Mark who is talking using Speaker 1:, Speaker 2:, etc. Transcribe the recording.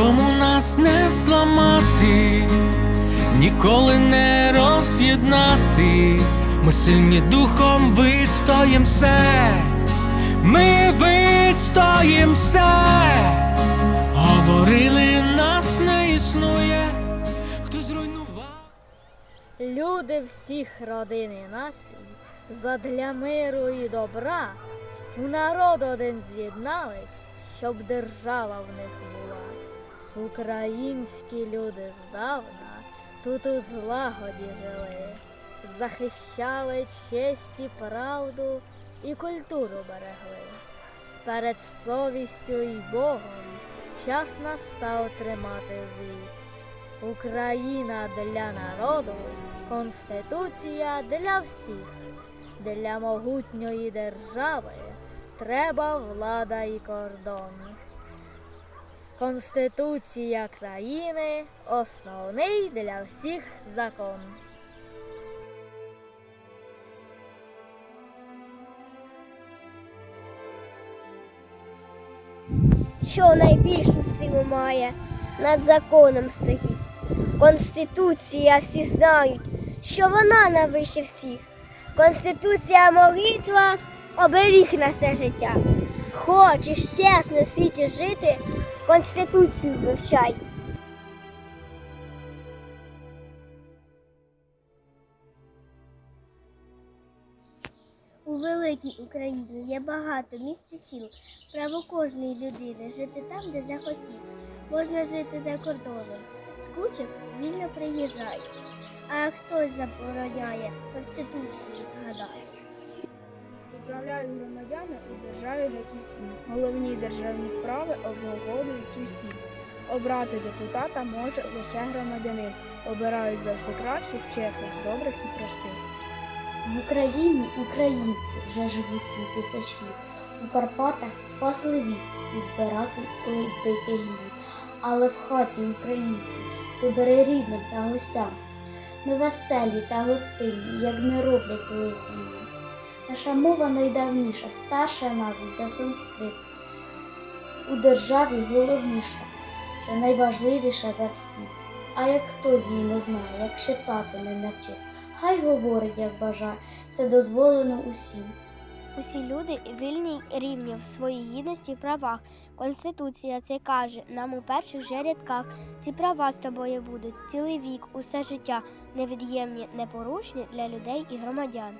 Speaker 1: нікому нас не зламати, ніколи не роз'єднати. Ми сильні духом вистоїм все, ми вистоїм все. Говорили, нас не існує, хто зруйнував.
Speaker 2: Люди всіх родин і націй, задля миру і добра, у народ один з'єднались, щоб держава в них була. Українські люди здавна тут у злагоді жили, захищали честь і правду і культуру берегли. Перед совістю і Богом час настав тримати звіт. Україна для народу, Конституція для всіх. Для могутньої держави треба влада і кордон. Конституція країни основний для всіх закон.
Speaker 3: що найбільшу силу має, над законом стоїть. Конституція всі знають, що вона найвище всіх. Конституція молитва оберіг на все життя. Хочеш чесно в світі жити, Конституцію вивчай. У великій Україні є багато місць і сіл. Право кожної людини жити там, де захотів. Можна жити за кордоном. Скучив, вільно приїжджай. А хтось забороняє, Конституцію згадає.
Speaker 4: Управляють громадяни у державі геть усі. Головні державні справи обговорюють усі. Обрати депутата може лише громадянин. Обирають завжди кращих, чесних, добрих і простих.
Speaker 5: В Україні українці вже живуть свій тисяч літ. У Карпатах пасли вівці і збираки дикий лід. Але в хаті українській ти бери рідним та гостям. Ми веселі та гостинні, як не роблять лихо Наша мова найдавніша, старша навіть за санскрит. У державі головніша, що найважливіша за всі. А як хтось її не знає, як читати не навчить, хай говорить, як бажає, це дозволено усім.
Speaker 3: Усі люди вільні рівні в своїй гідності і правах. Конституція це каже нам у перших же рядках. Ці права з тобою будуть цілий вік, усе життя, невід'ємні, непорушні для людей і громадян.